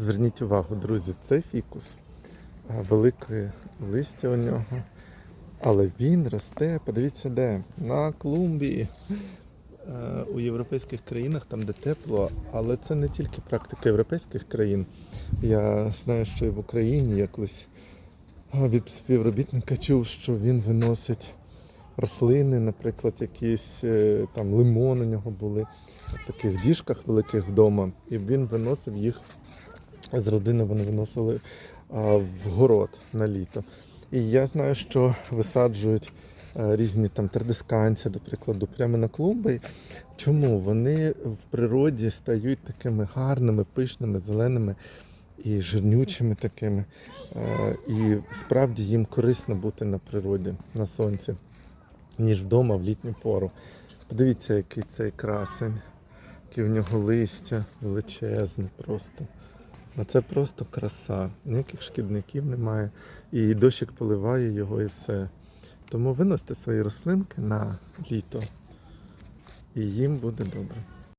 Зверніть увагу, друзі, це фікус. Велике листя у нього. Але він росте, подивіться де? На клумбі. Е, У європейських країнах, там де тепло, але це не тільки практика європейських країн. Я знаю, що і в Україні я колись а, від співробітника чув, що він виносить рослини, наприклад, якісь е, там лимони у нього були в таких діжках великих вдома, і він виносив їх з родини, вони виносили в город на літо. І я знаю, що висаджують е, різні там традисканці, до прикладу, прямо на клумби. Чому? Вони в природі стають такими гарними, пишними, зеленими і жирнючими такими. Е, І справді їм корисно бути на природі, на сонці, ніж вдома в літню пору. Подивіться, який цей красень, яке в нього листя величезне просто. Ну це просто краса. Ніяких шкідників немає. І дощик поливає його і все. Тому виносьте свої рослинки на літо. І їм буде добре.